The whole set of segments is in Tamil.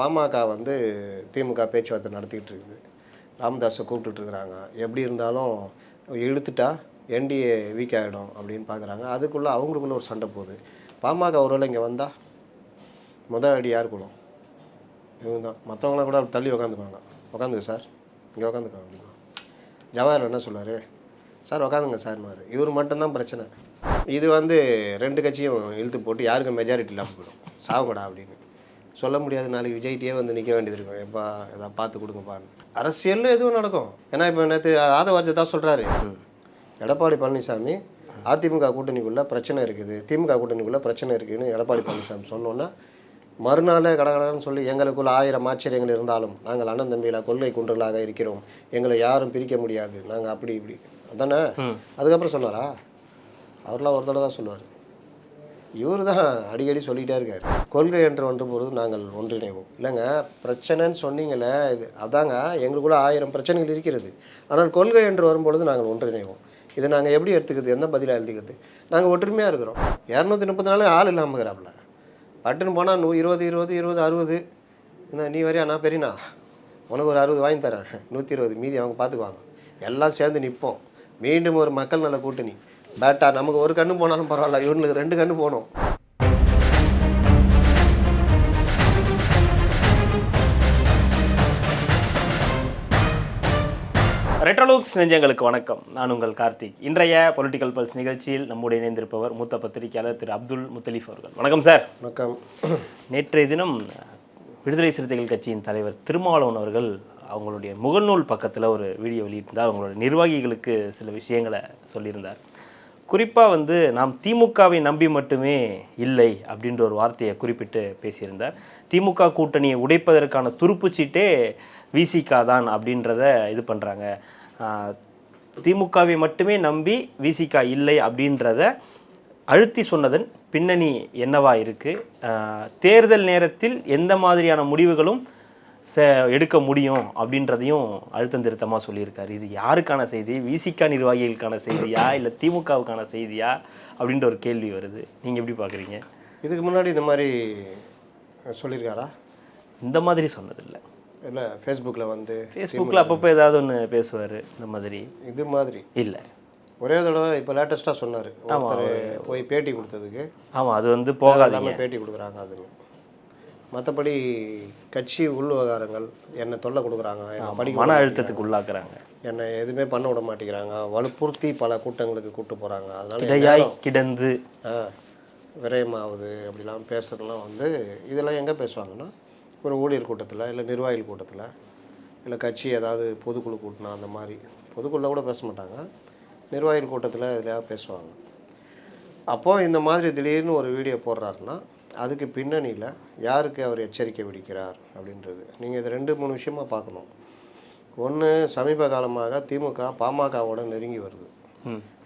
பாமக வந்து திமுக பேச்சுவார்த்தை நடத்திக்கிட்டு இருக்குது. ராமதாஸை கூப்பிட்டுட்ருக்குறாங்க. எப்படி இருந்தாலும் இழுத்துட்டா என்டிஏ வீக் ஆகிடும் அப்படின்னு பார்க்குறாங்க. அதுக்குள்ளே அவங்களுக்குள்ள ஒரு சண்டை போகுது. பாமக ஒருவேளை இங்கே வந்தால் முதல் அடி யார் கூடும் இவங்க தான் மற்றவங்களாம் கூட தள்ளி உக்காந்துக்குவாங்க. உக்காந்துங்க சார். இங்கே உக்காந்துக்கோங்க அப்படின்னா ஜவஹர் என்ன சொல்லார் சார் உக்காந்துங்க சார்னாரு இவர் மட்டும்தான் பிரச்சனை. இது வந்து ரெண்டு கட்சியும் இழுத்து போட்டு யாருக்கும் மெஜாரிட்டி இல்லாமல் போயிடும். சாவுங்கடா அப்படின்னு. சொல்ல முடியாது நாளைக்கு விஜய்கிட்டயே வந்து நிற்க வேண்டியது இருக்கும். எப்பா எதாவது பார்த்து கொடுங்கப்பான்னு அரசியலில் எதுவும் நடக்கும். ஏன்னா இப்போ நேற்று ஆதவார்த்தை தான் சொல்கிறாரு எடப்பாடி பழனிசாமி அதிமுக கூட்டணிக்குள்ளே பிரச்சனை இருக்குது. திமுக கூட்டணிக்குள்ளே பிரச்சனை இருக்குதுன்னு எடப்பாடி பழனிசாமி சொன்னோன்னா மறுநாள் கடகடன்னு சொல்லி எங்களுக்குள்ள ஆயிரம் ஆச்சரியங்கள் இருந்தாலும் நாங்கள் அண்ணன் தம்பியில் கொள்கை குன்றலாக இருக்கிறோம். எங்களை யாரும் பிரிக்க முடியாது. நாங்கள் அப்படி இப்படி. அதானே? அதுக்கப்புறம் சொன்னாரா? அவர்லாம் ஒரு தடவை தான் சொல்லுவார். இவர் தான் அடிக்கடி சொல்லிகிட்டே இருக்கார். கொள்கை என்று ஒன்று பொழுது நாங்கள் ஒன்றிணைவோம். இல்லைங்க பிரச்சனைன்னு சொன்னீங்களே இது அதாங்க எங்களுக்குள்ள ஆயிரம் பிரச்சனைகள் இருக்கிறது. ஆனால் கொள்கை என்று வரும்பொழுது நாங்கள் ஒன்றிணைவோம். இதை நாங்கள் எப்படி எடுத்துக்கிறது? எந்த பதிலாக எழுதிக்கிறது? நாங்கள் ஒற்றுமையாக இருக்கிறோம். இரநூத்தி முப்பத்தி நாலு ஆள் இல்லாமல் இருக்கிறாப்புல. பட்டுன்னு போனால் நூ இருபது இருபது இருபது அறுபது. என்ன நீ வரையா நான் பெரியண்ணா உனக்கு ஒரு அறுபது வாங்கி தரேன். நூற்றி இருபது. மீதி அவங்க பார்த்துக்குவாங்க எல்லாம் சேர்ந்து நிற்போம் மீண்டும் ஒரு மக்கள் நல கூட்டணி. பேட்டா நமக்கு ஒரு கண்ணு போனாலும் பரவாயில்ல. இவனுக்கு ரெண்டு கண்ணு போகணும் ரெட்ரோலூக்ஸ் நெஞ்சங்களுக்கு வணக்கம். நான் உங்கள் கார்த்திக். இன்றைய பொலிட்டிக்கல் பல்ஸ் நிகழ்ச்சியில் நம்முடைய இணைந்திருப்பவர் மூத்த பத்திரிகையாளர் திரு அப்துல் முத்தலீஃப் அவர்கள். வணக்கம் சார் வணக்கம். நேற்றைய தினம் விடுதலை சிறுத்தைகள் கட்சியின் தலைவர் திருமாவளவன் அவர்கள் அவங்களுடைய முகநூல் பக்கத்தில் ஒரு வீடியோ வெளியிட்டிருந்தார். அவங்களுடைய நிர்வாகிகளுக்கு சில விஷயங்களை சொல்லியிருந்தார். குறிப்பாக வந்து நாம் திமுகவை நம்பி மட்டுமே இல்லை அப்படின்ற ஒரு வார்த்தையை குறிப்பிட்டு பேசியிருந்தார். திமுக கூட்டணியை உடைப்பதற்கான துருப்புச்சீட்டே விசிகா தான் அப்படின்றத இது பண்ணுறாங்க திமுகவை மட்டுமே நம்பி விசிகா இல்லை அப்படின்றத அழுத்தி சொன்னதன் பின்னணி என்னவா இருக்குது தேர்தல் நேரத்தில் எந்த மாதிரியான முடிவுகளும் ச எடுக்க முடியும் அப்படின்றதையும் அழுத்தம் திருத்தமாக சொல்லியிருக்காரு. இது யாருக்கான செய்தி? விசிகா நிர்வாகிகளுக்கான செய்தியா? இல்லை திமுகவுக்கான செய்தியா? அப்படின்ற ஒரு கேள்வி வருது. நீங்கள் எப்படி பார்க்குறீங்க இதுக்கு முன்னாடி இந்த மாதிரி சொல்லியிருக்காரா? இந்த மாதிரி சொன்னதில்லை. இல்லை ஃபேஸ்புக்கில் வந்து ஃபேஸ்புக்கில் அப்பப்போ ஏதாவது ஒன்று பேசுவார் இந்த மாதிரி. இது மாதிரி. இல்லை. ஒரே தடவை இப்போ லேட்டஸ்ட்டாக சொன்னார். போய் பேட்டி கொடுத்ததுக்கு. ஆமாம் அது வந்து போகாதீங்க. எல்லாமே பேட்டி கொடுக்குறாங்க அதுன்னு மற்றபடி கட்சி உள் விவகாரங்கள் என்னை தொல்லை கொடுக்குறாங்க. என்னை படிக்க மன அழுத்தத்துக்கு உள்ளாக்குறாங்க. என்னை எதுவுமே பண்ண விட மாட்டேங்கிறாங்க. வலுப்புறுத்தி பல கூட்டங்களுக்கு கூட்டு போகிறாங்க அதனால கிடந்து. ஆ, விரயமாகுது அப்படிலாம் பேசுறதுலாம் வந்து இதெல்லாம் எங்கே பேசுவாங்கன்னா ஒரு ஊழியர் கூட்டத்தில் இல்லை நிர்வாகிகள் கூட்டத்தில் இல்லை கட்சி ஏதாவது பொதுக்குழு கூட்டினா அந்த மாதிரி பொதுக்குழுல கூட பேச மாட்டாங்க. நிர்வாகிகள் கூட்டத்தில் எதுலையாவது பேசுவாங்க. அப்போது இந்த மாதிரி திடீர்னு ஒரு வீடியோ போடுறாருன்னா அதுக்கு பின்னணியில் யாருக்கு அவர் எச்சரிக்கை விடுக்கிறார் அப்படின்றது. நீங்கள் இது ரெண்டு மூணு விஷயமா பார்க்கணும். ஒன்று சமீப காலமாக திமுக பாமகவோட நெருங்கி வருது.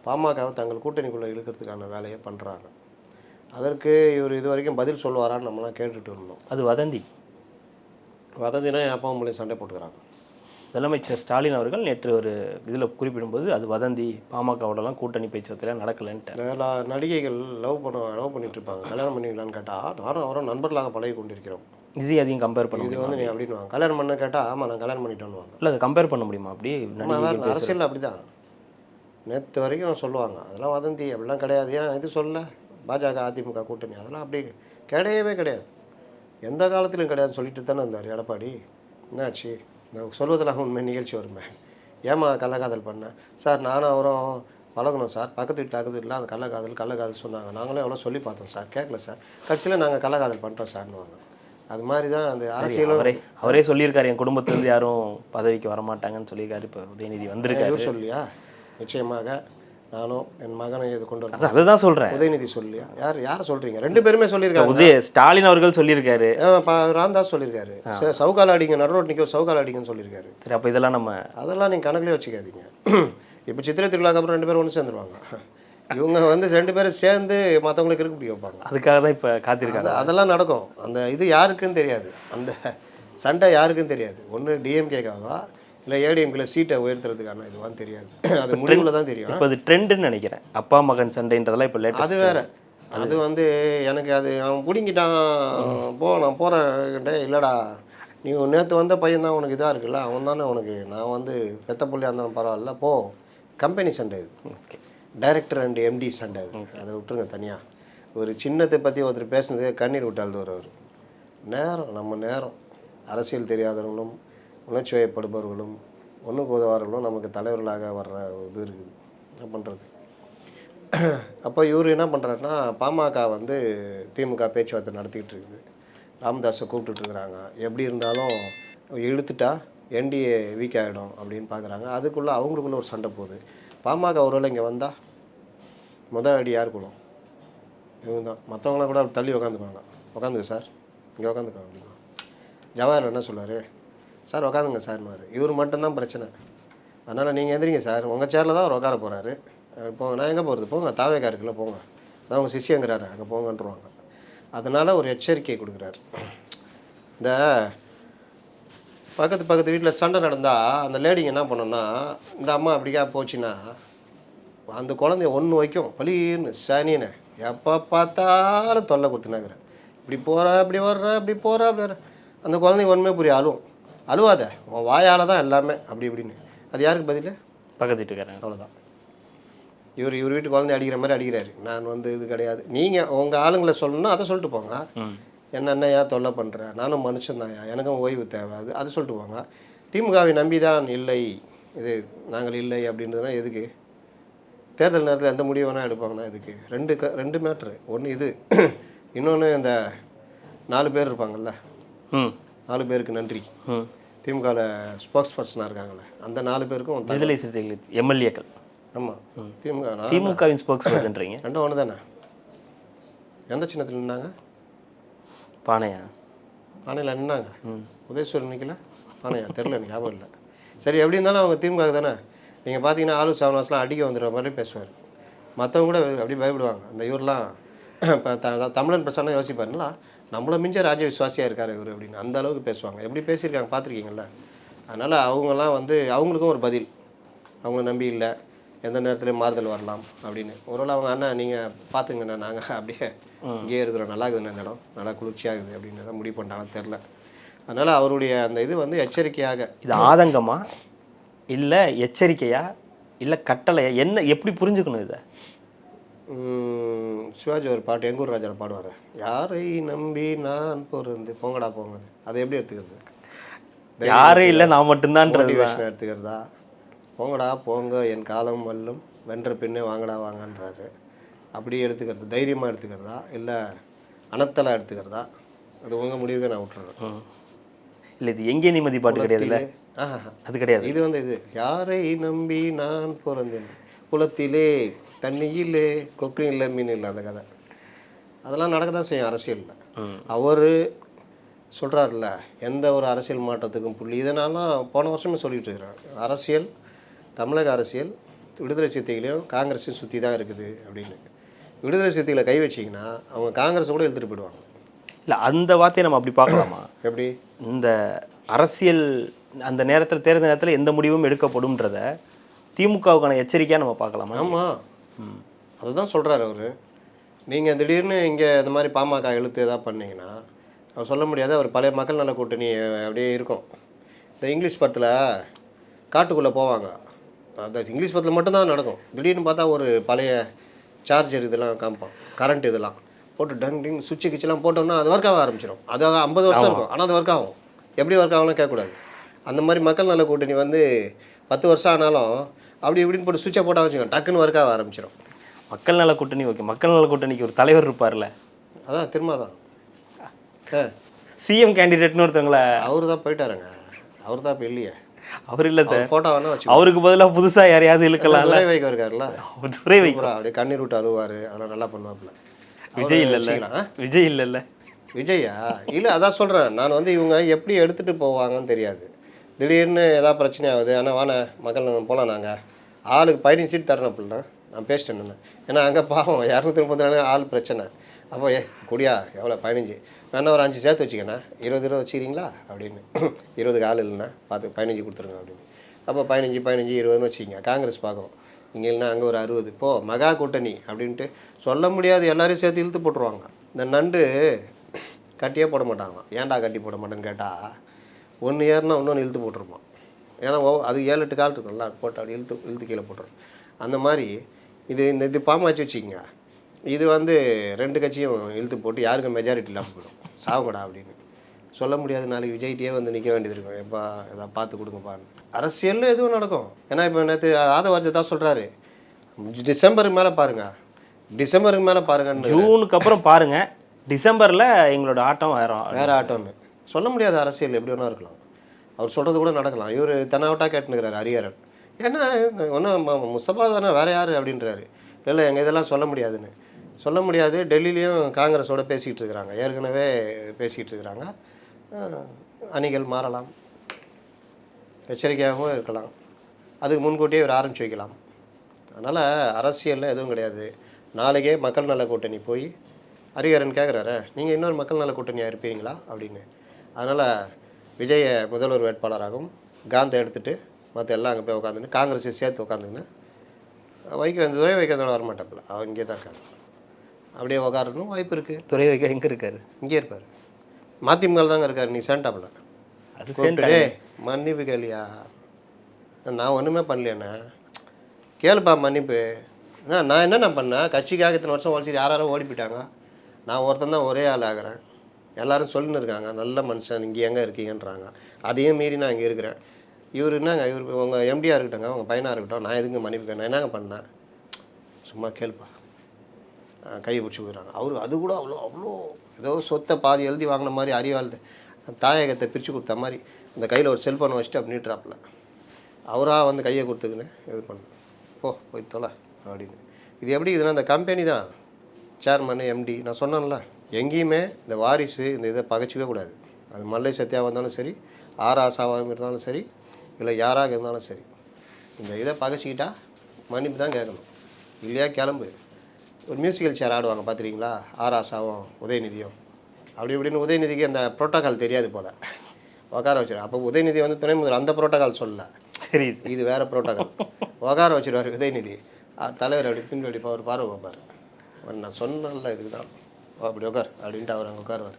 பாமகவை தங்கள் கூட்டணிக்குள்ளே இழுக்கிறதுக்கான வேலையை பண்ணுறாங்க அதற்கு இவர் இது வரைக்கும் பதில் சொல்லுவாரான்னு நம்மலாம் கேட்டுட்டு இருந்தோம். அது வதந்தி. வதந்தினா என் அப்பா அம்மாளையும் சண்டை போட்டுக்கிறாங்க? முதலமைச்சர் ஸ்டாலின் அவர்கள் நேற்று ஒரு இதில் குறிப்பிடும்போது அது வதந்தி பாமகவோடலாம் கூட்டணி பேச்சுவார்த்தையில் நடக்கலைன்ட்டு நடிகைகள் லவ் பண்ண லவ் பண்ணிட்டு இருப்பாங்க கல்யாணம் பண்ணுவீங்களான்னு கேட்டால் நானும் அவரும் நண்பர்களாக பழகி கொண்டிருக்கிறோம். ஈஸி அதையும் கம்பேர் பண்ண இது வந்து நீ அப்படின்னு கல்யாணம் பண்ண கேட்டால் ஆமாம் நான் கல்யாணம் பண்ணிட்டேன்னு இல்லை அதை கம்பேர் பண்ண முடியுமா? அப்படி. அரசியல் அப்படி தான் நேற்று வரைக்கும் சொல்லுவாங்க அதெல்லாம் வதந்தி அப்படிலாம் கிடையாது. ஏன் இது சொல்ல? பாஜக அதிமுக கூட்டணி அதெல்லாம் அப்படி கிடையவே கிடையாது. எந்த காலத்திலும் கிடையாதுன்னு சொல்லிட்டு தானே இருந்தார் எடப்பாடி. என்னாச்சு? நான் சொல்வதெல்லாம் உண்மை நிகழ்ச்சி வருமே. ஏமா கள்ளக்காதல் பண்ணேன் சார் நானும் அவரும் பழகணும் சார். பக்கத்து வீட்டில் அக்கத்து வீட்டில் அந்த கள்ளக்காதல் கள்ளக்காதல் சொன்னாங்க. நாங்களும் எவ்வளோ சொல்லி பார்த்தோம் சார். கேட்கல சார். கடைசியில் நாங்கள் கள்ளக்காதல் பண்ணிட்டோம் சார்னுவாங்க அது மாதிரி தான் அந்த அரசியலும் அவரே அவரே சொல்லியிருக்காரு. என் குடும்பத்திலேருந்து யாரும் பதவிக்கு வரமாட்டாங்கன்னு சொல்லியிருக்காரு. இப்போ உதயநிதி வந்திருக்காரு. சொல்லியா? நிச்சயமாக. நானும் என் மகனை இது கொண்டு வரேன் அதுதான் சொல்கிறேன் உதயநிதி சொல்லியா? யார் யாரை சொல்றீங்க? ரெண்டு பேருமே சொல்லியிருக்காங்க. உதய ஸ்டாலின் அவர்கள் சொல்லியிருக்காரு. ராம்தாஸ் சொல்லியிருக்காரு. ச- சவுக்கால அடிங்க நடுரோட் நிற்க சவுக்கால அடிங்கன்னு சொல்லியிருக்காரு. சரி அப்போ இதெல்லாம் நம்ம அதெல்லாம் நீங்கள் கணக்குலேயே வச்சுக்காதீங்க. இப்போ சித்திரை திருவிழாக்கு அப்புறம் ரெண்டு பேரும் ஒன்று சேர்ந்துருவாங்க. இவங்க வந்து ரெண்டு பேரும் சேர்ந்து மற்றவங்களுக்கு இருக்கு பிடிக்க வைப்பாங்க. அதுக்காக தான் இப்போ காத்திருக்காங்க. அது- அதெல்லாம் நடக்கும். அந்த இது யாருக்குன்னு தெரியாது. அந்த சண்டை யாருக்கும் தெரியாது. ஒன்று டிஎம்கேக்காவா இல்லை ஏடிஎம்கில் சீட்டை உயர்த்துறதுக்கான இதுவான்னு தெரியாது. அது முடிவில் தான் தெரியும். இப்போ அது ட்ரெண்டுன்னு நினைக்கிறேன். அப்பா மகன் சண்டைன்றதெல்லாம் இப்போ லேட்டஸ்ட் அது வேற. அது வந்து எனக்கு அது அவன் பிடிங்கிட்டான் போ நான் போகிறேன் இல்லைடா. நீ நேற்று வந்த பையன் தான் உனக்கு இதாக இருக்குல்ல அவன் தானே உனக்கு. நான் வந்து பெத்த புள்ளியாக இருந்தாலும் பரவாயில்ல போ. கம்பெனி சண்டை இது. ஓகே. டைரக்டர் அண்ட் எம்டி சண்டை அது அதை விட்டுருங்க தனியாக ஒரு சின்னத்தை பற்றி ஒருத்தர் பேசுனது கண்ணீர் விட்டு அழுதுவர் அவர். நேரம் நம்ம நேரம். அரசியல் தெரியாதவர்களும் உணர்ச்சி வயப்படுபவர்களும் ஒன்றுக்கு உதவார்களும் நமக்கு தலைவர்களாக வர்ற இது இருக்குது. என்ன பண்ணுறது அப்போ இவர் என்ன பண்ணுறாருன்னா பாமக வந்து திமுக பேச்சுவார்த்தை நடத்திக்கிட்டு இருக்குது. ராமதாஸை கூப்பிட்டுட்ருக்குறாங்க எப்படி இருந்தாலும் இழுத்துட்டா என்டிஏ வீக் ஆகிடும் அப்படின்னு பார்க்குறாங்க அதுக்குள்ளே அவங்களுக்குள்ள ஒரு சண்டை போகுது. பாமக ஒருவேளை இங்கே வந்தால் முதல் அடி யார் கூடும்? இவங்க தான் மற்றவங்களாம் கூட தள்ளி உக்காந்துக்குவாங்க. உக்காந்துங்க சார். இங்கே உக்காந்துக்குவாங்க அப்படின்னா. ஜவஹர் என்ன சொல்லார் சார் உக்காந்துங்க சார்னாரு இவர். மட்டும்தான் பிரச்சனை. அதனால் நீங்கள் எந்திரிங்க சார். உங்கள் சேரில் தான் அவர் உட்கார போகிறாரு போங்க நான் எங்கே போகிறது போங்க தாவேக்கா இருக்குல்ல போங்க. அதான் உங்கள் சிஷியங்கிறாரு. அங்கே போங்கன்றவாங்க. அதனால் ஒரு எச்சரிக்கை கொடுக்குறாரு. இந்த பக்கத்து பக்கத்து வீட்டில் சண்டை நடந்தால் அந்த லேடிங்க என்ன பண்ணோன்னா இந்த அம்மா அப்படிக்கா போச்சுன்னா அந்த குழந்தைய ஒன்று வைக்கும். பலீர்னு சனின்னு எப்போ பார்த்தாலும் தொல்லை கொடுத்துனாக்குறேன் இப்படி போகிற இப்படி வர்ற இப்படி போகிற அப்படி வர்ற. அந்த குழந்தைங்க ஒன்றுமே புரியும் அழுவும் அழுவாத. உன் வாயால் தான் எல்லாமே. அப்படி இப்படின்னு. அது யாருக்கு பதில்? பக்கத்து வீட்டுக்காரங்க அவ்வளோதான் இவர் இவர் வீட்டு குழந்தை அடிக்கிற மாதிரி அடிக்கிறாரு. நான் வந்து இது கிடையாது. நீங்கள் உங்கள் ஆளுங்களை சொல்லணும்னா அதை சொல்லிட்டு போங்க. என்ன என்னையா தொல்லை பண்ணுறேன் நானும் மனுஷன்தான்யா எனக்கும் ஓய்வு தேவை. அது அது சொல்லிட்டு போங்க. திமுகவை நம்பி தான் இல்லை. இது நாங்கள் இல்லை அப்படின்றதுனா எதுக்கு? தேர்தல் நேரத்தில் எந்த முடிவு வேணால் எடுப்பாங்கன்னா எதுக்கு? ரெண்டு க ரெண்டு மேட்ரு. ஒன்று இது. இன்னொன்று இந்த நாலு பேர் இருப்பாங்கல்ல. ம். நாலு பேருக்கு நன்றி. திமுகவில் ஸ்போக்ஸ் பர்சனாக இருக்காங்களே அந்த நாலு பேருக்கும் விடுதலை சிறுத்தைகள் எம்எல்ஏக்கள். ஆமாம் திமுக திமுகவின் ஸ்போக்ஸ் பர்சன்றீங்க ரெண்டும் ஒன்று தானே எந்த சின்னத்தில் நின்னாங்க? பானையா? பானையில் நின்னாங்க. ம். உதயசூரன் நிற்கல பானையா? தெரில எனக்கு ஞாபகம் இல்லை. சரி எப்படி இருந்தாலும் அவங்க திமுக தானே. நீங்கள் பார்த்தீங்கன்னா ஆளு சாவனாஸ்லாம் அடிக்க வந்துடுற மாதிரி பேசுவார். மற்றவங்க கூட அப்படி பயப்படுவாங்க. அந்த இவர்லாம் இப்போ த தமிழன் பிரசன்னா யோசிப்பாருங்களா நம்மளை மிஞ்ச ராஜ விசுவாசியாக இருக்கார் இவர் அப்படின்னு அந்த அளவுக்கு பேசுவாங்க. எப்படி பேசியிருக்காங்க பார்த்துருக்கீங்களா அதனால் அவங்கெல்லாம் வந்து அவங்களுக்கும் ஒரு பதில். அவங்கள நம்பி இல்லை. எந்த நேரத்துலையும் மாறுதல் வரலாம் அப்படின்னு. ஒருவேளை அவங்க அண்ணா நீங்கள் பார்த்துங்கண்ணா நாங்கள் அப்படியே இங்கேயே இருக்கிறோம். நல்லா இருக்குதுண்ணா இந்த இடம். நல்லா குளிர்ச்சியாக இருக்குது அப்படின்னு தான் முடிவு பண்ணிட்டாங்கன்னு தெரில அதனால் அவருடைய அந்த இது வந்து எச்சரிக்கையாக இது ஆதங்கமா? இல்லை எச்சரிக்கையா? இல்லை கட்டளையா? என்ன எப்படி புரிஞ்சுக்கணும் இதை? சிவாஜி ஒரு பாட்டு எங்கூர் ராஜாவில் பாடுவார். யாரை நம்பி நான் பொருந்து போங்கடா போங்க அதை எப்படி எடுத்துக்கிறது? யாரும் இல்லை. நான் மட்டும்தான்றது தான். மோட்டிவேஷன் எடுத்துக்கிறதா? போங்கடா போங்க என் காலம் வல்லும் வென்ற பின்னே வாங்கடா வாங்கன்றாரு. அப்படி எடுத்துக்கிறது. தைரியமாக எடுத்துக்கிறதா? இல்லை அனத்தலாக எடுத்துக்கிறதா? அது உங்கள் முடிவுக்கு நான் விட்டுறேன். இல்லை இது எங்கே நிம்மதி பாட்டு கிடையாதுல்ல? அது கிடையாது. இது வந்து இது. யாரை நம்பி நான் பிறந்தேன் குளத்திலே தண்ணியிலே கொக்கு இல்லை மீன் இல்லை அந்த கதை. அதெல்லாம் நடக்க தான் செய்யும் அரசியலில். அவர் சொல்கிறாருல்ல எந்த ஒரு அரசியல் மாற்றத்துக்கும் புள்ளி. இதனாலாம் போன வருஷமே சொல்லிட்டு இருக்கிறார். அரசியல் தமிழக அரசியல் விடுதலை சிறுத்தைகளையும் காங்கிரஸையும் சுற்றி தான் இருக்குது அப்படின்னு. விடுதலை சிறுத்தைகளை கை வச்சிங்கன்னா அவங்க காங்கிரஸை கூட இழுத்துட்டு போயிடுவாங்க. இல்லை அந்த வார்த்தையை நம்ம அப்படி பார்க்கலாமா? எப்படி? இந்த அரசியல் அந்த நேரத்தில் தேர்தல் நேரத்தில் எந்த முடிவும் எடுக்கப்படும்ன்றத திமுகவுக்கான எச்சரிக்கையாக நம்ம பார்க்கலாமா? ஆமாம் அதுதான் சொல்கிறாரு அவர். நீங்கள் திடீர்னு இங்கே இந்த மாதிரி பாமக இழுத்து எதாவது பண்ணீங்கன்னா அவர் சொல்ல முடியாது. அவர் பழைய மக்கள் நல கூட்டணி அப்படியே இருக்கும். இந்த இங்கிலீஷ் படத்தில் காட்டுக்குள்ளே போவாங்க. அந்த இங்கிலீஷ் படத்தில் மட்டும்தான் நடக்கும். திடீர்னு பார்த்தா ஒரு பழைய சார்ஜர் இதெல்லாம் காமிப்பான். கரண்ட் இதெல்லாம். போட்டு டங் டிங் சுவிட்சு கிச்செல்லாம் போட்டோம்னா அது ஒர்க் ஆக ஆரம்பிச்சிடும் அது ஐம்பது வருஷம் இருக்கும். ஆனால் அது ஒர்க் ஆகும். எப்படி ஒர்க் ஆகும்னு கேட்கக்கூடாது. அந்த மாதிரி மக்கள் நல கூட்டணி வந்து பத்து வருஷம் ஆனாலும் அப்படி இப்படின்னு போட்டு சுவிட்சை போட்டால் வச்சுக்கோங்க டக்குன்னு ஒர்க் ஆக ஆரம்பிச்சிடும் மக்கள் நல கூட்டணி ஓகே மக்கள் நல கூட்டணிக்கு ஒரு தலைவர் இருப்பார்ல? அதான் திரும்ப தான் சிஎம் கேண்டிடேட்னு ஒருத்தவங்கள அவரு தான் போயிட்டாருங்க. அவர் தான் இப்போ இல்லையே. அவர் இல்லை சார். ஃபோட்டோ வேணா வச்சு அவருக்கு பதிலாக புதுசாக யாரையாவது இழுக்கலாம்ல? துறை வைக்க இருக்காருல்ல. துறை வை சூப்பரா அப்படியே கண்ணீர் விட்டு அழுவார். அதெல்லாம் நல்லா பண்ணுவாப்புல. விஜய் இல்லைல்ல? விஜய் இல்லைல்ல. விஜயா இல்லை அதான் சொல்கிறேன் நான் வந்து இவங்க எப்படி எடுத்துகிட்டு போவாங்கன்னு தெரியாது. திடீர்னு ஏதாவது பிரச்சனை ஆகுது. ஆனால் வாண்ணே மக்கள் போகலாம் நாங்கள் ஆளுக்கு பதினஞ்சு சீட் தரணும் அப்படின்னா நான் பேசிட்டேன் நான். ஏன்னா அங்கே பாவம் இரநூத்தி முப்பத்தி ஆள் பிரச்சனை. அப்போ ஏ குடியா எவ்வளோ பதினஞ்சு. வேணா ஒரு அஞ்சு சேர்த்து வச்சுக்கண்ணா இருபது இருபது வச்சுக்கிறீங்களா? அப்படின்னு. இருபதுக்கு ஆள் இல்லைண்ணா பார்த்து பதினஞ்சு கொடுத்துருங்க அப்படின்னு. அப்போ பதினஞ்சு பதினஞ்சு இருபதுன்னு வச்சுக்கிங்க. காங்கிரஸ் பார்க்கும். இங்கே இல்லைன்னா அங்கே ஒரு அறுபது. போ மகா கூட்டணி அப்படின்ட்டு சொல்ல முடியாது. எல்லாரையும் சேர்த்து இழுத்து போட்டுருவாங்க. இந்த நண்டு கட்டியே போட மாட்டாங்க ஏன்டா கட்டி போட மாட்டேன்னு கேட்டால் ஒன்று ஏறுனா இன்னொன்று இழுத்து போட்டுருமா ஏன்னா ஓ அது ஏழு எட்டு கால் இருக்கும்ல அது போட்டு அப்படி இழுத்து இழுத்து கீழே போட்டுரும். அந்த மாதிரி இது இந்த இது பாமாச்சு வச்சுக்கிங்க. இது வந்து ரெண்டு கட்சியும் இழுத்து போட்டு யாருக்கு மெஜாரிட்டி இல்லாமல் போயிடும். சாவுங்கடா அப்படின்னு. சொல்ல முடியாது நாளைக்கு விஜய்கிட்டயே வந்து நிற்க வேண்டியது இருக்கும். எப்பா எதாவது பார்த்து கொடுங்கப்பான்னு. அரசியலில் எதுவும் நடக்கும். ஏன்னா இப்போ நேற்று ஆதவாஜ் தான் சொல்கிறாரு டிசம்பருக்கு மேலே பாருங்க. டிசம்பருக்கு மேலே பாருங்கன்னு. ஜூனுக்கு அப்புறம் பாருங்க. டிசம்பர்ல எங்களோட ஆட்டம் வேற வேற ஆட்டோன்னு சொல்ல முடியாது அரசியல் எப்படி வேணா இருக்கலாம். அவர் சொல்கிறது கூட நடக்கலாம். இவர் தென்னாவட்டாக கேட்டுனுக்கிறாரு ஹரிஹரன் ஏன்னா ஒன்றும் முசபா தானே வேறு யார் அப்படின்றாரு. இல்லை எங்கள் இதெல்லாம் சொல்ல முடியாதுன்னு. சொல்ல முடியாது டெல்லிலையும் காங்கிரஸோட பேசிக்கிட்டு இருக்கிறாங்க. ஏற்கனவே பேசிக்கிட்டு இருக்கிறாங்க. அணிகள் மாறலாம். எச்சரிக்கையாகவும் இருக்கலாம். அதுக்கு முன்கூட்டியே இவர் ஆரம்பிச்சு வைக்கலாம். அதனால் அரசியலில் எதுவும் கிடையாது. நாளைக்கே மக்கள் நல கூட்டணி போய் ஹரிஹரன் கேட்குறாரு நீங்கள் இன்னொரு மக்கள் நல கூட்டணியாக இருப்பீங்களா? அப்படின்னு. அதனால் விஜயை முதல்வர் வேட்பாளராகவும் காந்தை எடுத்துட்டு மற்ற எல்லாம் அங்கே போய் உட்காந்துன்னு காங்கிரஸை சேர்த்து உட்காந்துக்கின்னு வைக்க வந்து துறை வைக்கிறதோட வரமாட்டாப்புல. அவன் இங்கே தான் இருக்காங்க அப்படியே உட்காரணும் வாய்ப்பு இருக்குது துறை வைக்க எங்க இருக்காரு? இங்கே இருப்பார். மதிமுக தாங்க இருக்கார் நீ சேண்டாப்புல. அது "டேய், மன்னிப்பு கேளியா நான் ஒன்றுமே பண்ணலையாண்ணே. கேளுப்பா மன்னிப்பு. நான் என்னண்ணா பண்ணேன்? கட்சிக்காக இத்தனை வருஷம் உழைச்சி யார் யாரோ ஓடி போயிட்டாங்க. நான் ஒருத்தன் தான் ஒரே ஆள் ஆகிறேன். எல்லாரும் சொல்லின்னு இருக்காங்க. நல்ல மனுஷன் இங்கே எங்கே இருக்கீங்கன்றாங்க. அதையும் மீறி நான் இங்கே இருக்கிறேன். இவர் என்னங்க இவர் உங்கள் எம்டியாக இருக்கட்டும்ங்க உங்கள் பையனாக இருக்கட்டும் நான் எதுங்க மன்னிப்பு நான் என்னங்க பண்ணேன்? சும்மா கேள்ப்பா. கையை பிடிச்சி போயிடுறாங்க. அவர் அது கூட அவ்வளோ அவ்வளோ ஏதோ சொத்தை பாதி எழுதி வாங்கின மாதிரி அறிவாள் தாயகத்தை பிரித்து கொடுத்த மாதிரி இந்த கையில் ஒரு செல்ஃபோனை வச்சுட்டு அப்படி நீட்டுறாப்புல. அவராக வந்து கையை கொடுத்துக்கின்னு இது பண்ண. போ போய் தொலை அப்படின்னு. இது எப்படி இதுனா இந்த கம்பெனி தான். சேர்மன் எம்டி நான் சொன்னேன்ல. எங்கேயுமே இந்த வாரிசு இந்த இதை பகைச்சிக்கவே கூடாது. அது மல்லை சத்யாவாக இருந்தாலும் சரி ஆர் ஆசாவாக இருந்தாலும் சரி இல்லை யாராக இருந்தாலும் சரி. இந்த இதை பகைச்சிக்கிட்டா மன்னிப்பு தான் கேட்கணும். இல்லையா கிளம்பு. ஒரு மியூசிக்கல் சேர் ஆடுவாங்க பார்த்துருக்கீங்களா? ஆர் ஆசாவும் உதயநிதியும். அப்படி இப்படின்னு உதயநிதிக்கு அந்த புரோட்டோகால் தெரியாது போல். உட்கார வச்சிரு அப்போ உதயநிதி வந்து துணை முதல்வர் அந்த புரோட்டோகால் சொல்லல. தெரியுது. இது வேற புரோட்டோகால் உட்கார வச்சிருவார் உதயநிதி. தலைவர் அப்படி அப்படி ஒரு பார்வை பார்ப்பார் நான் சொன்னேன்ல இதுக்கு தான் அப்படி உட்கார் அப்படின்ட்டு அவர் அங்கே உட்காருவார்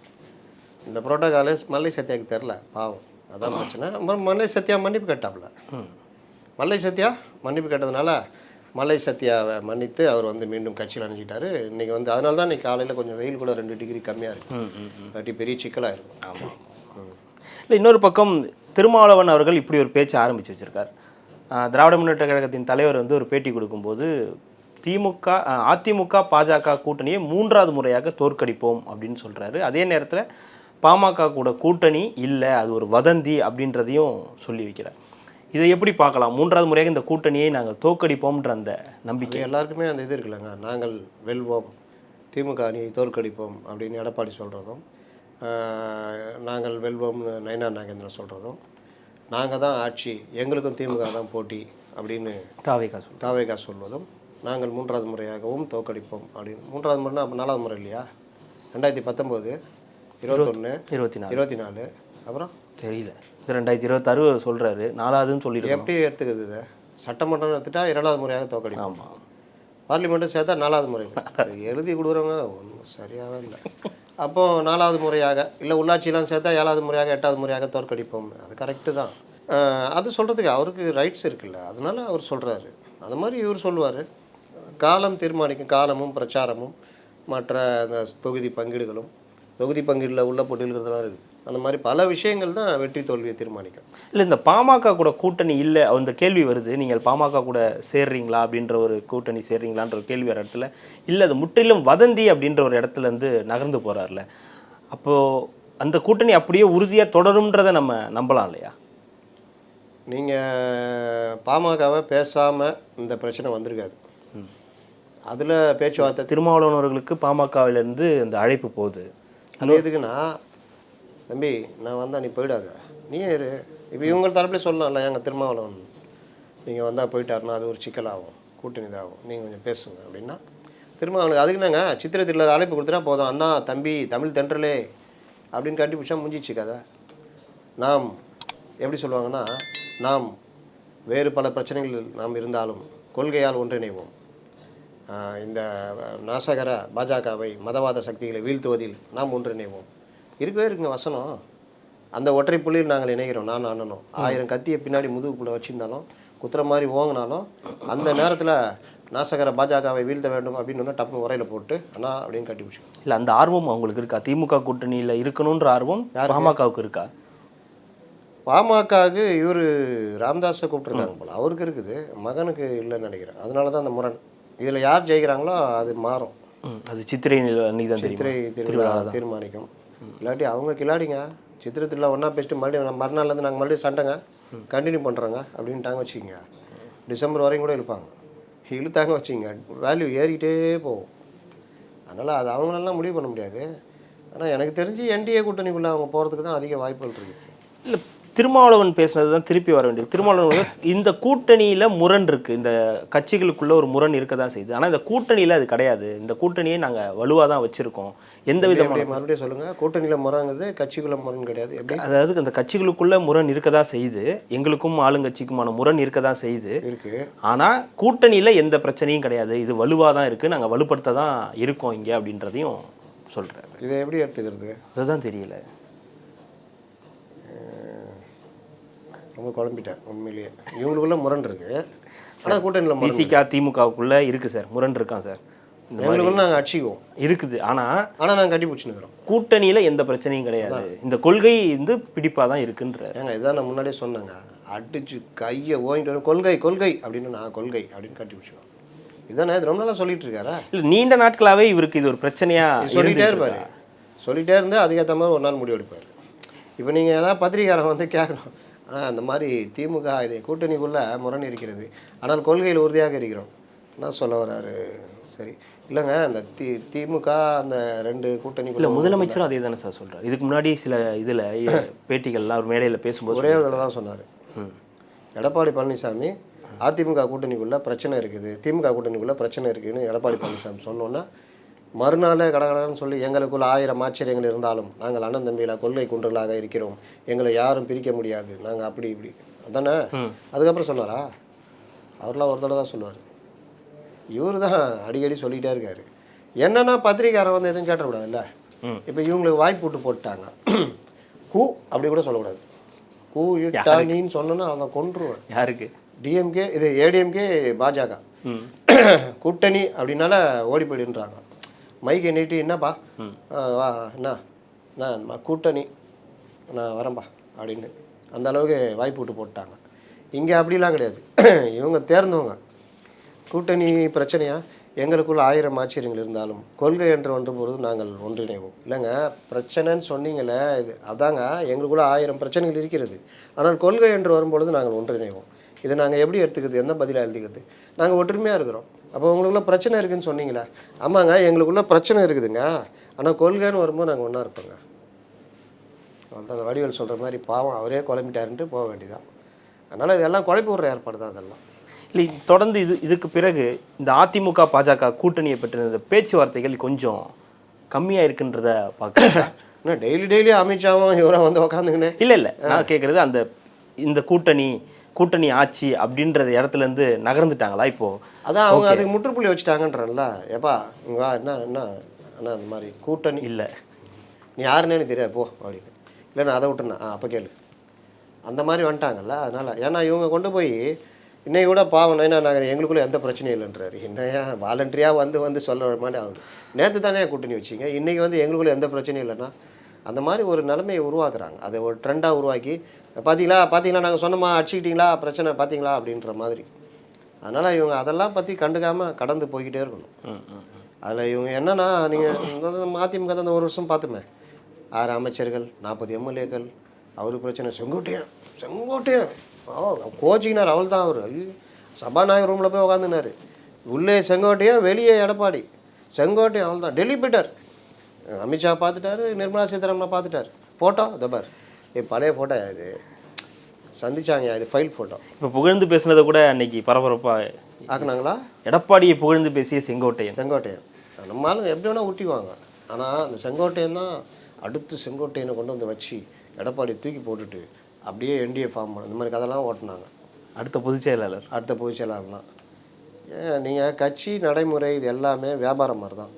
இந்த புரோட்டோகாலு மல்லை சத்யாவுக்கு தெரில பாவம். அதான் பிரச்சனை. அப்புறம் மல்லை சத்யா மன்னிப்பு கேட்டாப்புல. மல்லை சத்யா மன்னிப்பு கேட்டதுனால மல்லை சத்யாவை மன்னித்து அவர் வந்து மீண்டும் கட்சியில் அணிஞ்சிட்டாரு இன்றைக்கி வந்து அதனால தான் இன்றைக்கி காலையில் கொஞ்சம் வெயில் கூட ரெண்டு டிகிரி கம்மியாக இருக்குது ம் ம் ம். இல்லாட்டி பெரிய சிக்கலாக இருக்கும். ஆமாம் இல்லை இன்னொரு பக்கம் திருமாவளவன் அவர்கள் இப்படி ஒரு பேச்சு ஆரம்பித்து வச்சிருக்கார். திராவிட முன்னேற்ற கழகத்தின் தலைவர் வந்து ஒரு பேட்டி கொடுக்கும்போது திமுக அதிமுக பாஜக கூட்டணியை மூன்றாவது முறையாக தோற்கடிப்போம் அப்படின்னு சொல்றாரு. அதே நேரத்தில் பாமக கூட கூட்டணி இல்லை அது ஒரு வதந்தி அப்படின்றதையும் சொல்லி வைக்கிறார். இதை எப்படி பார்க்கலாம்? மூன்றாவது முறையாக இந்த கூட்டணியை நாங்கள் தோற்கடிப்போம்ன்ற அந்த நம்பிக்கை. எல்லாருக்குமே அந்த இது இருக்குல்லங்க. நாங்கள் வெல்வோம் திமுக அணியை தோற்கடிப்போம் அப்படின்னு எடப்பாடி சொல்கிறதும் நாங்கள் வெல்வோம்னு நயனா நாகேந்திரன் சொல்கிறதும் நாங்கள் தான் ஆட்சி எங்களுக்கும் திமுக தான் போட்டி அப்படின்னு தாவேகா தாவேகா சொல்வதும் நாங்கள் மூன்றாவது முறையாகவும் தோற்கடிப்போம் அப்படின்னு. மூன்றாவது முறைனா அப்போ நாலாவது முறை இல்லையா? ரெண்டாயிரத்தி பத்தொம்போது இருபத்தொன்று இருபத்தி நாலு இருபத்தி நாலு அப்புறம்? தெரியல. இது ரெண்டாயிரத்தி இருபத்தாறு சொல்றாரு. நாலாவதுன்னு சொல்லியிருக்கோம் எப்படி எடுத்துக்குது இதை? சட்டமன்றம் எடுத்துட்டா இரண்டாவது முறையாக தோற்கடிப்போம். ஆமாம் பார்லிமெண்ட்டும் சேர்த்தா நாலாவது முறை. எழுதி கொடுக்குறவங்க ஒன்றும் சரியாகவே இல்லை. அப்போ நாலாவது முறையாக இல்லை உள்ளாட்சியெலாம் சேர்த்தா ஏழாவது முறையாக எட்டாவது முறையாக தோற்கடிப்போம். அது கரெக்டு தான். அது சொல்கிறதுக்கு அவருக்கு ரைட்ஸ் இருக்குல்ல. அதனால அவர் சொல்கிறாரு அது மாதிரி இவர் சொல்லுவார். காலம் தீர்மானிக்கும் காலமும் பிரச்சாரமும் மற்ற அந்த தொகுதி பங்கீடுகளும் தொகுதி பங்கீடில் உள்ள போட்டிகளுக்கிறதுலாம் இருக்குது. அந்த மாதிரி பல விஷயங்கள் தான் வெற்றி தோல்வியை தீர்மானிக்கும். இல்லை இந்த பாமக கூட கூட்டணி இல்லை அந்த கேள்வி வருது. நீங்கள் பாமக கூட சேர்றீங்களா அப்படின்ற ஒரு கூட்டணி சேர்றீங்களான்ற ஒரு கேள்வி வர இடத்துல இல்லை அது முற்றிலும் வதந்தி அப்படின்ற ஒரு இடத்துல இருந்து நகர்ந்து போறாருல அப்போது அந்த கூட்டணி அப்படியே உறுதியாக தொடரும்ன்றதை நம்ம நம்பலாம் இல்லையா? நீங்கள் பாமகவை பேசாமல் இந்த பிரச்சனை வந்திருக்காது. அதில் பேச்சுவார்த்தை திருமாவளவனவர்களுக்கு பாமகவிலேருந்து அந்த அழைப்பு போகுது. அது எதுக்குன்னா தம்பி நான் வந்தால் நீ போயிடாத. நீ இரு இப்போ இவங்க தரப்புல சொல்லலாம்ல எங்கள் திருமாவளவன்? நீங்கள் வந்தால் போயிட்டாருன்னா அது ஒரு சிக்கலாகும் கூட்டணி இதாகும். நீங்கள் கொஞ்சம் பேசுங்க அப்படின்னா திருமாவளவன் அதுக்கு நாங்க சித்திரை திருவிழா அழைப்பு கொடுத்துட்டா போதும். அண்ணா தம்பி தமிழ் தென்றலே அப்படின்னு கட்டி பிடிச்சா முடிஞ்சிச்சு கதை. நாம் எப்படி சொல்லுவாங்கன்னா நாம் வேறு பல பிரச்சனைகளில் நாம் இருந்தாலும் கொள்கையால் ஒன்றிணைவோம். இந்த நாசகர பாஜகவை மதவாத சக்திகளை வீழ்த்துவதில் நாம் ஒன்றிணைவோம். இருக்கவே இருக்குங்க வசனம். அந்த ஒற்றை புள்ளியில் நாங்கள் இணைகிறோம் நான் அண்ணனும். ஆயிரம் கத்தியை பின்னாடி முதுகுக்குள்ளே வச்சிருந்தாலும் குத்துற மாதிரி ஓங்கினாலும் அந்த நேரத்தில் நாசகர பாஜகவை வீழ்த்த வேண்டும் அப்படின்னு டப்பு உரையில் போட்டு அண்ணா அப்படின்னு கட்டி பிடிச்சி இல்லை அந்த ஆர்வம் அவங்களுக்கு இருக்கா? திமுக கூட்டணியில் இருக்கணுன்ற ஆர்வம் பாமகவுக்கு இருக்கா? பாமகவுக்கு இவர் ராமதாஸை கூப்பிட்டுருக்காங்க போல. அவருக்கு இருக்குது மகனுக்கு இல்லைன்னு நினைக்கிறேன். அதனால தான் அந்த முரண். இதில் யார் ஜெயிக்கிறாங்களோ அது மாறும். அது சித்திரை அன்னைக்கு தான் சித்திரை திருவிழா தீர்மானிக்கும். இல்லாட்டி அவங்க கிளாடிங்க சித்திரை திருவிழா ஒன்றா பேசிட்டு மறுபடியும் மறுநாள்லேருந்து நாங்கள் மறுபடியும் சண்டைங்க கண்டினியூ பண்ணுறோங்க அப்படின்ட்டாங்க வச்சுக்கோங்க. டிசம்பர் வரையும் கூட இழுப்பாங்க இழுத்தாங்க வச்சுங்க வேல்யூ ஏறிக்கிட்டே போகும். அதனால் அது அவங்களெல்லாம் முடிவு பண்ண முடியாது. ஆனால் எனக்கு தெரிஞ்சு என்டிஏ கூட்டணிக்குள்ளே அவங்க போகிறதுக்கு தான் அதிக வாய்ப்புகள் இருக்குது இல்லை திருமாவளவன் பேசுனது தான் திருப்பி வர வேண்டியது. திருமாவளவன் இந்த கூட்டணியில் முரண் இருக்குது இந்த கட்சிகளுக்குள்ள ஒரு முரண் இருக்க தான் செய்யுது. ஆனால் இந்த கூட்டணியில் அது கிடையாது. இந்த கூட்டணியை நாங்கள் வலுவாக தான் வச்சுருக்கோம். எந்த விதமான மறுபடியும் சொல்லுங்கள் கூட்டணியில் முறங்குது கட்சிக்குள்ளே முரண் கிடையாது. அதாவது அந்த கட்சிகளுக்குள்ள முரண் இருக்க தான் செய்யுது. எங்களுக்கும் ஆளுங்கட்சிக்குமான முரண் இருக்க தான் செய்யுது. இருக்குது ஆனால் கூட்டணியில் எந்த பிரச்சனையும் கிடையாது. இது வலுவாக தான் இருக்குது நாங்கள் வலுப்படுத்த தான் இருக்கோம் இங்கே அப்படின்றதையும் சொல்கிறாரு இதை எப்படி எடுத்துக்கிறது? அதுதான் தெரியல. ரொம்ப குழம்பிட்டேன் உண்மையிலேயே. இவங்களுக்குள்ள முரண் இருக்கு. ஆனால் கூட்டணியில் பிசிகா திமுகவுக்குள்ள இருக்குது சார் முரண் இருக்கான் சார். எங்களுக்குள்ள நாங்கள் அடிச்சுக்குவோம். இருக்குது. ஆனால் ஆனால் நாங்கள் கட்டி பிடிச்சினுக்கிறோம் கூட்டணியில் எந்த பிரச்சனையும் கிடையாது. இந்த கொள்கை வந்து பிடிப்பாக தான் இருக்குன்றார். ஏங்க இதான் நான் முன்னாடியே சொன்னேங்க. அடிச்சு கையை ஓங்கிட்டு கொள்கை கொள்கை அப்படின்னு நான் கொள்கை அப்படின்னு கட்டி பிடிச்சிக்குவோம். இதானே இது ரொம்ப நாளாக சொல்லிட்டு இருக்காரா? இல்லை நீண்ட நாட்களாகவே இவருக்கு இது ஒரு பிரச்சனையாக சொல்லிட்டே இருப்பாரு. சொல்லிட்டே இருந்து அதுக்கேற்ற மாதிரி ஒரு நாள் முடிவு எடுப்பார் இப்போ நீங்கள் ஏதாவது பத்திரிகாரன் வந்து கேட்கணும் ஆனால் அந்த மாதிரி திமுக இது கூட்டணிக்குள்ளே முரண் இருக்கிறது. ஆனால் கொள்கையில் உறுதியாக இருக்கிறோம். என்ன சொல்ல வராரு? சரி. இல்லைங்க அந்த தி திமுக அந்த ரெண்டு இல்லை கூட்டணிக்குள்ள முதலமைச்சரும் அதே தானே சார் சொல்கிறார் இதுக்கு முன்னாடி சில இதில் பேட்டிகள்லாம் ஒரு மேடையில் பேசும்போது ஒரே ஒரு தான் சொன்னார். எடப்பாடி பழனிசாமி அதிமுக கூட்டணிக்குள்ளே பிரச்சனை இருக்குது. திமுக கூட்டணிக்குள்ளே பிரச்சனை இருக்குதுன்னு எடப்பாடி பழனிசாமி சொன்னோன்னா மறுநாள் கடகடன்னு சொல்லி எங்களுக்குள்ள ஆயிரம் ஆச்சரியங்கள் இருந்தாலும் நாங்கள் அண்ணன் தம்பியில் கொள்கை குன்றலாக இருக்கிறோம். எங்களை யாரும் பிரிக்க முடியாது. நாங்கள் அப்படி இப்படி. அதானே. அதுக்கப்புறம் சொன்னாரா? அவர்லாம் ஒரு தடவை தான் சொல்லுவார். இவர் தான் அடிக்கடி சொல்லிகிட்டே இருக்காரு. என்னன்னா பத்திரிக்காரன் வந்து எதுவும் கேட்டக்கூடாதுல்ல. இப்போ இவங்களுக்கு வாய்ப்பு விட்டு போட்டாங்க. கூ அப்படி கூட சொல்லக்கூடாது. கூ இட்டானின்னு சொன்னோன்னா அவங்க கொன்றுவேன் யாருக்கு? டிஎம்கே இது ஏடிஎம்கே பாஜக. கூட்டணி அப்படின்னால ஓடி போயிடுன்றாங்க. மைக்கை நீட்டி என்னப்பா? வா என்ன? என்ன நம்ம கூட்டணி? நான் வரேன்பா அப்படின்னு. அந்த அளவுக்கு வாய்ப்பு விட்டு போட்டாங்க. இங்கே அப்படிலாம் கிடையாது. இவங்க தேர்ந்தவங்க. கூட்டணி பிரச்சனையா? எங்களுக்குள்ள ஆயிரம் ஆச்சரியங்கள் இருந்தாலும் கொள்கை என்று வந்த பொழுது நாங்கள் ஒன்றிணைவோம். இல்லைங்க பிரச்சனைன்னு சொன்னீங்களே இது அதாங்க எங்களுக்குள்ள ஆயிரம் பிரச்சனைகள் இருக்கிறது. ஆனால் கொள்கை என்று வரும்பொழுது நாங்கள் ஒன்றிணைவோம். இதை நாங்கள் எப்படி எடுத்துக்கிறது? எந்த பதிலாக எழுதிக்கிறது? நாங்கள் ஒற்றுமையாக இருக்கிறோம். அப்போ உங்களுக்குள்ள பிரச்சனை இருக்குன்னு சொன்னீங்களே? ஆமாங்க எங்களுக்குள்ள பிரச்சனை இருக்குதுங்க. ஆனால் கொள்கைன்னு வரும்போது நாங்கள் ஒன்றா இருப்போங்க. அந்த வடிவேல் சொல்கிற மாதிரி பாவம் அவரே குழம்பிட்டாருன்ட்டு போக வேண்டியதான் அதனால் இதெல்லாம் குழப்பி விடுற ஏற்பாடு தான் அதெல்லாம். இல்லை தொடர்ந்து இது இதுக்கு பிறகு இந்த அதிமுக பாஜக கூட்டணியை பற்றின இந்த பேச்சுவார்த்தைகள் கொஞ்சம் கம்மியாக இருக்குன்றத பார்க்குறேன் என்ன டெய்லி டெய்லி அமித்ஷாவும் இவரும் வந்து உக்காந்துக்கின்னு? இல்லை இல்லை. நான் கேட்குறது அந்த இந்த கூட்டணி கூட்டணி ஆட்சி அப்படின்றது இடத்துல இருந்து நகர்ந்துட்டாங்களா இப்போ? அதான் அவங்க அதுக்கு முற்றுப்புள்ளி வச்சுட்டாங்கன்றல ஏப்பா இங்க என்ன என்ன அண்ணா அந்த மாதிரி? கூட்டணி. இல்லை. நீ யாருன்னு எனக்கு தெரியாது போ அப்படின்னு. இல்லை நான் அதை ஆ அப்போ கேளு. அந்த மாதிரி வந்துட்டாங்கல்ல அதனால். ஏன்னா இவங்க கொண்டு போய் இன்னைக்கு கூட பாவம் என்ன நாங்கள் எங்களுக்குள்ள எந்த பிரச்சனையும் இல்லைன்றாரு. என்னையா வாலண்டரியாக வந்து வந்து சொல்ல மாதிரி ஆகுது. நேற்று தானே கூட்டணி வச்சிங்க இன்றைக்கி வந்து எங்களுக்குள்ள எந்த பிரச்சனையும் இல்லைன்னா அந்த மாதிரி ஒரு நிலைமையை உருவாக்குறாங்க. அதை ஒரு ட்ரெண்டாக உருவாக்கி பார்த்தீங்களா பார்த்தீங்களா நாங்கள் சொன்னோமா அடிச்சுக்கிட்டீங்களா பிரச்சனை பார்த்தீங்களா அப்படின்ற மாதிரி. அதனால் இவங்க அதெல்லாம் பற்றி கண்டுக்காமல் கடந்து போய்கிட்டே இருக்கணும். அதில் இவங்க என்னன்னா நீங்கள் அதிமுக இந்த ஒரு வருஷம் பார்த்துமே ஆறு அமைச்சர்கள் நாற்பது எம்எல்ஏக்கள் அவரு பிரச்சனை செங்கோட்டையன் செங்கோட்டையன். ஓ கோச்சிக்கினார் அவள் தான் அவர். சபாநாயகர் ரூமில் போய் உக்காந்துனாரு. உள்ளே செங்கோட்டையன் வெளியே எடப்பாடி. செங்கோட்டையன் அவள் தான். டெல்லி போயிட்டார். அமித்ஷா பார்த்துட்டாரு நிர்மலா சீதாராமனை பார்த்துட்டார் ஃபோட்டோ தபார் இது பழைய ஃபோட்டோ இது. சந்திச்சாங்க இது ஃபைல் ஃபோட்டோ இப்போ புகழ்ந்து பேசுனதை கூட அன்னைக்கு பரபரப்பாக ஆக்குனாங்களா? எடப்பாடியை புகழ்ந்து பேசிய செங்கோட்டையன். செங்கோட்டையன். நம்ம ஆளுங்க எப்படி வேணால் ஊட்டிக்குவாங்க ஆனால் அந்த செங்கோட்டையன் தான் அடுத்து செங்கோட்டையனை கொண்டு வந்து வச்சு எடப்பாடி தூக்கி போட்டுட்டு அப்படியே என்டிஏ ஃபார்ம் பண்ண இந்த மாதிரி கதைலாம் ஓட்டினாங்க. அடுத்த பொதுச் செயலாளர். அடுத்த பொதுச் செயலாளர்லாம். நீங்கள் கட்சி நடைமுறை இது எல்லாமே வியாபாரம் மாதிரி தான்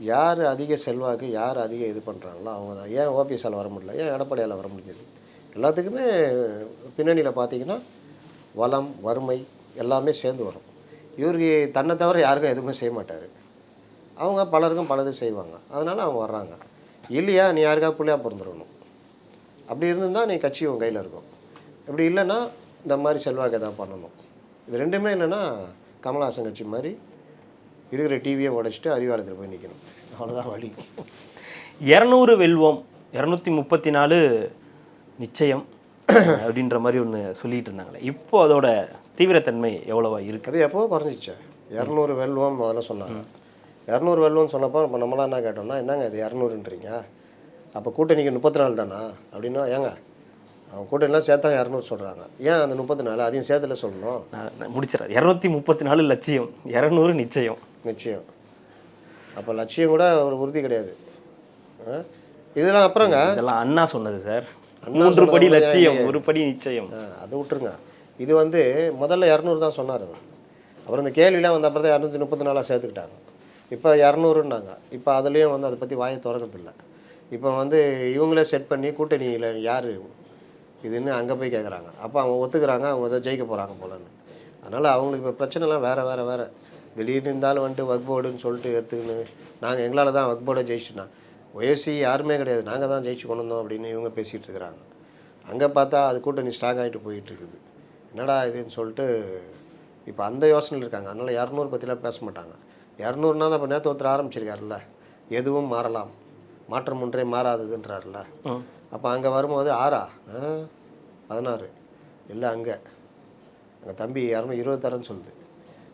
யார் அதிக செல்வாக்கு யார் அதிக இது பண்ணுறாங்களோ அவங்க தான். ஏன் ஓபிஎஸ்ஆல் வர முடியல? ஏன் எடப்பாடியால் வர முடியாது எல்லாத்துக்குமே பின்னணியில் பார்த்தீங்கன்னா வளம் வறுமை எல்லாமே சேர்ந்து வரும். இவருக்கு தன்னை தவிர யாருக்கும் எதுவுமே செய்ய மாட்டார். அவங்க பலருக்கும் பலது செய்வாங்க. அதனால் அவங்க வர்றாங்க. இல்லையா நீ யாருக்கா பிள்ளையாக பிறந்துடணும். அப்படி இருந்திருந்தால் நீ கட்சி உன் கையில் இருக்கும். இப்படி இல்லைன்னா இந்த மாதிரி செல்வாக்கு எதாவது பண்ணணும். இது ரெண்டுமே இல்லைன்னா கமல்ஹாசன் கட்சி மாதிரி இருக்கிற டிவியை உடைச்சிட்டு அறிவாலயத்தில் போய் நிற்கணும் அவ்வளோதான் வழி. இரநூறு வெல்வோம் இரநூத்தி முப்பத்தி நாலு நிச்சயம் அப்படின்ற மாதிரி ஒன்று சொல்லிட்டு இருந்தாங்களே. இப்போ அதோட தீவிரத்தன்மை எவ்வளவா இருக்கு? அது எப்போ குறைஞ்சிச்சு இரநூறு வெல்வோம் முதல்ல சொன்னாங்க. இரநூறு வெல்வோம்னு சொன்னப்போ இப்போ நம்மளாம் என்ன கேட்டோம்னா என்னங்க இது இரநூறுன்றீங்க? அப்போ கூட்டணிக்கு முப்பத்தி நாலு தானா? அப்படின்னா ஏங்க அவங்க கூட்டணிலாம் சேர்த்தா இரநூறு சொல்கிறாங்க ஏன் அந்த முப்பத்தி நாலு அதையும் சேர்த்துல சொல்லணும். முடிச்சிடறேன். இரநூத்தி முப்பத்தி நாலு லட்சியம் இரநூறு நிச்சயம். நிச்சயம். அப்போ லட்சியம் கூட ஒரு உறுதி கிடையாது? இதெல்லாம் அப்புறங்க. இதெல்லாம் அண்ணா சொன்னது சார். மூன்று படி லட்சியம் ஒரு படி நிச்சயம். அது விட்டுருங்க. இது வந்து முதல்ல இரநூறு தான் சொன்னார் அவர். அப்புறம் இந்த கேள்விலாம் வந்த அப்புறம் தான் இரநூத்தி முப்பத்தி நாலாக சேர்த்துக்கிட்டாங்க. இப்போ இரநூறுன்னாங்க. இப்போ அதுலேயும் வந்து அதை பற்றி வாயை திறக்கிறதில்ல. இப்போ வந்து இவங்களே செட் பண்ணி கூட்டணியில் யார்? இதுன்னு அங்கே போய் கேட்குறாங்க அப்போ அவங்க ஒத்துக்கிறாங்க அவங்க ஏதோ ஜெயிக்க போகிறாங்க போலன்னு. அதனால் அவங்களுக்கு இப்போ பிரச்சனைலாம் வேறு வேறு வேறு. திடீர்னு இருந்தாலும் வந்துட்டு வக் போர்டுன்னு சொல்லிட்டு எடுத்துக்கின்னு நாங்கள் எங்களால் தான் வக் போர்டை ஜெயிச்சுனா ஒயசி யாருமே கிடையாது. நாங்கள் தான் ஜெயிச்சு கொண்டு வந்தோம் அப்படின்னு இவங்க பேசிகிட்டு இருக்கிறாங்க. அங்கே பார்த்தா அது கூட்டணி ஸ்ட்ராங் ஆகிட்டு போயிட்டு இருக்குது. என்னடா இதுன்னு சொல்லிட்டு இப்போ அந்த யோசனையில் இருக்காங்க. அதனால் இரநூறு பற்றிலாம் பேச மாட்டாங்க. இரநூறுனா தான் இப்போ நேற்று ஒருத்தர் ஆரம்பிச்சிருக்காருல்ல. எதுவும் மாறலாம். மாற்றம் ஒன்றே மாறாததுன்றாருல்ல. ம். அப்போ அங்கே வரும்போது ஆறா? பதினாறு. இல்லை அங்கே. எங்கள் தம்பி இரநூறு இருபத்தாறுன்னு சொல்லுது.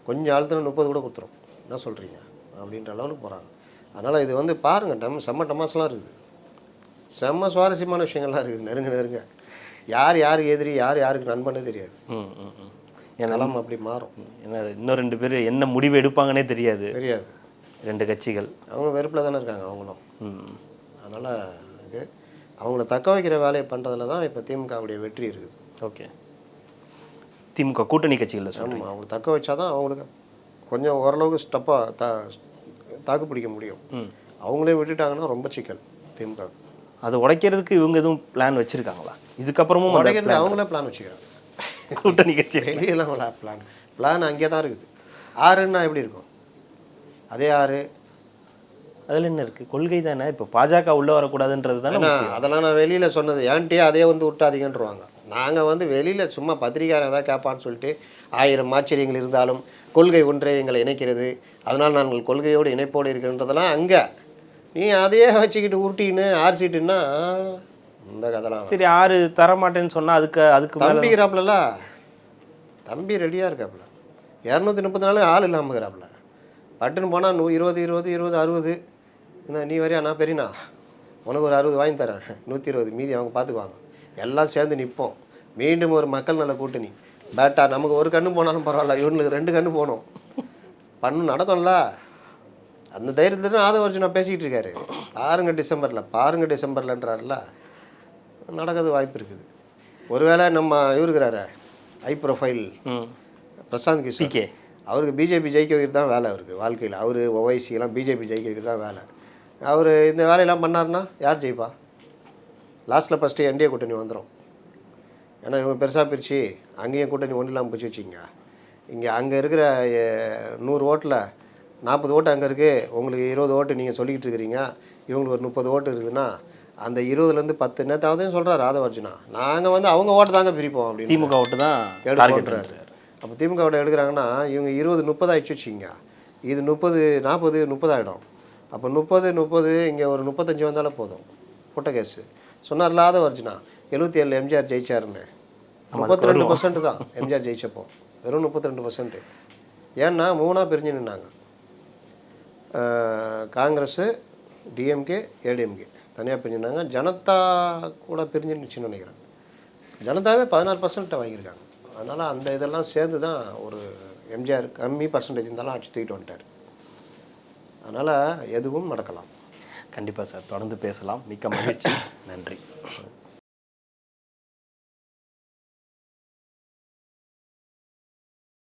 கொஞ்சம் ஆழத்தில் முப்பது கூட கொடுத்துரும். என்ன சொல்கிறீங்க அப்படின்ற அளவுக்கு போகிறாங்க அதனால் இது வந்து பாருங்கள் டம் செம்ம டமாஸ்லாம் இருக்குது. செம்ம சுவாரஸ்யமான விஷயங்கள்லாம் இருக்குது. நெருங்க நெருங்க. யார் யாருக்கு எதிரி யார் யாருக்கு நண்பனே தெரியாது. ம் ம் ம். ஏன்னா களம் அப்படி மாறும். என்ன இன்னும் ரெண்டு பேர் என்ன முடிவு எடுப்பாங்கன்னே தெரியாது. தெரியாது. ரெண்டு கட்சிகள். அவங்க வெறுப்பில் தானே இருக்காங்க அவங்களும். ம் அதனால் இது அவங்கள தக்க வைக்கிற வேலையை பண்ணுறதுல தான் இப்போ திமுகவுடைய வெற்றி இருக்குது. ஓகே. திமுக கூட்டணி கட்சிகளில் சொல்கிறேன் ஆமாம் அவங்களை தக்க வச்சா தான் அவங்களுக்கு கொஞ்சம் ஓரளவுக்கு ஸ்டப்பாக தா தாக்கு பிடிக்க முடியும். அவங்களே விட்டுட்டாங்கன்னா ரொம்ப சிக்கல் திமுக. அதை உடைக்கிறதுக்கு இவங்க எதுவும் பிளான் வச்சிருக்காங்களா? இதுக்கப்புறமும் உடைக்கிறது அவங்களே பிளான் வச்சுக்கிறாங்க. கூட்டணி கட்சி. வெளியெல்லாம் பிளான் பிளான் அங்கே தான் இருக்குது. ஆறுன்னா எப்படி இருக்கும்? அதே ஆறு. அதில் என்ன இருக்குது கொள்கை தானே? இப்போ பாஜக உள்ளே வரக்கூடாதுன்றது தானே அதெல்லாம் நான் வெளியில் சொன்னது. ஏன்ட்டே அதே வந்து விட்டாதீங்கன்றவாங்க நாங்கள் வந்து வெளியில் சும்மா பத்திரிக்கையாளர் ஏதாவது கேட்பான்னு சொல்லிட்டு ஆயிரம் ஆச்சரியங்கள் இருந்தாலும் கொள்கை ஒன்றே எங்களை இணைக்கிறது. அதனால் நாங்கள் கொள்கையோடு இணைப்போடு இருக்கின்றதெல்லாம் அங்கே. நீ அதையே வச்சுக்கிட்டு உருட்டின்னு ஆர்சிட்டுன்னா இந்த கதெல்லாம் சரி ஆறு தர மாட்டேன்னு சொன்னால் அதுக்கு அதுக்கு தம்பிக்கிறாப்புல தம்பி ரெடியாக இருக்காப்புல. இரநூத்தி முப்பத்தி நாலு ஆள் இல்லாமல் இருக்கிறாப்புல. பட்டுன்னு போனால் நூ இருபது இருபது இருபது அறுபது. என்ன நீ வரியா நான் பெரியண்ணா உனக்கு ஒரு அறுபது வாங்கி தரேன். நூற்றி இருபது மீதி அவங்க பார்த்துக்குவாங்க எல்லாம் சேர்ந்து நிற்போம் மீண்டும் ஒரு மக்கள் நல கூட்டணி. பேட்டா நமக்கு ஒரு கண்ணு போனாலும் பரவாயில்ல. இவனுக்கு ரெண்டு கண்ணு போகணும் பண்ணு நடக்கும்ல. அந்த தைரியத்தில் தான் ஆதவர்ஜுனா பேசிக்கிட்டு இருக்காரு. பாருங்க டிசம்பரில் பாருங்க டிசம்பர்லன்றாருல. நடக்கிறது வாய்ப்பு இருக்குது. ஒருவேளை நம்ம இவருக்கிறாரு ஹை ப்ரொஃபைல் ம். பிரசாந்த் கிஷோர். அவருக்கு பிஜேபி ஜெயிக்க வைக்கிறது தான் வேலை அவருக்கு வாழ்க்கையில். அவர் ஒவைசிலாம் பிஜேபி ஜெயிக்க வைக்கிறது தான் வேலை. அவர் இந்த வேலையெல்லாம் பண்ணாருன்னா யார் ஜெயிப்பா? லாஸ்ட்டில் ஃபஸ்ட்டு என்டிஏ கூட்டணி வந்துடும் ஏன்னா இவங்க பெருசாக பிரித்து அங்கேயும் கூட்டணி ஒன்றும் இல்லாமல் பிடிச்சி வச்சிங்க. இங்கே அங்கே இருக்கிற நூறு ஓட்டில் நாற்பது ஓட்டு அங்கே இருக்குது உங்களுக்கு இருபது ஓட்டு நீங்கள் சொல்லிக்கிட்டு இருக்கிறீங்க. இவங்களுக்கு ஒரு முப்பது ஓட்டு இருக்குதுன்னா அந்த இருபதுலேருந்து பத்து நேத்தாவதையும் சொல்கிறார் ராதவர்ஜுனா. நாங்கள் வந்து அவங்க ஓட்டு தாங்க பிரிப்போம் அப்படின்னு திமுக ஓட்டு தான் எடுப்போன்றாரு அப்போ திமுகவோட எடுக்கிறாங்கன்னா இவங்க இருபது முப்பது ஆயிடுச்சு வச்சுங்க. இது முப்பது நாற்பது முப்பதாயிடும் அப்போ முப்பது முப்பது இங்கே ஒரு முப்பத்தஞ்சு வந்தாலே போதும். புட்ட கேஸு சொன்னார்ல ஆத வருச்சுனா எழுபத்தி ஏழு எம்ஜிஆர் ஜெயிச்சாருன்னு முப்பத்தி ரெண்டு பர்சன்ட் தான் எம்ஜிஆர் ஜெயிச்சப்போ. வெறும் முப்பத்தி ரெண்டு பர்சன்ட் ஏன்னா மூணாக பிரிஞ்சு நின்னாங்க. Congress DMK ADMK. தனியாக பிரிஞ்சுனாங்க ஜனதா கூட பிரிஞ்சு நிச்சுன்னு நினைக்கிறேன். ஜனதாவே பதினாறு பர்சன்ட்டை வாங்கியிருக்காங்க. அதனால் அந்த இதெல்லாம் சேர்ந்து தான் ஒரு எம்ஜிஆர் கம்மி பர்சன்டேஜ் இருந்தாலும் ஆட்சி தூக்கிட்டு வந்துட்டார். அதனால் எதுவும் நடக்கலாம். கண்டிப்பாக சார். தொடர்ந்து பேசலாம். மிக்க மகிழ்ச்சி. நன்றி.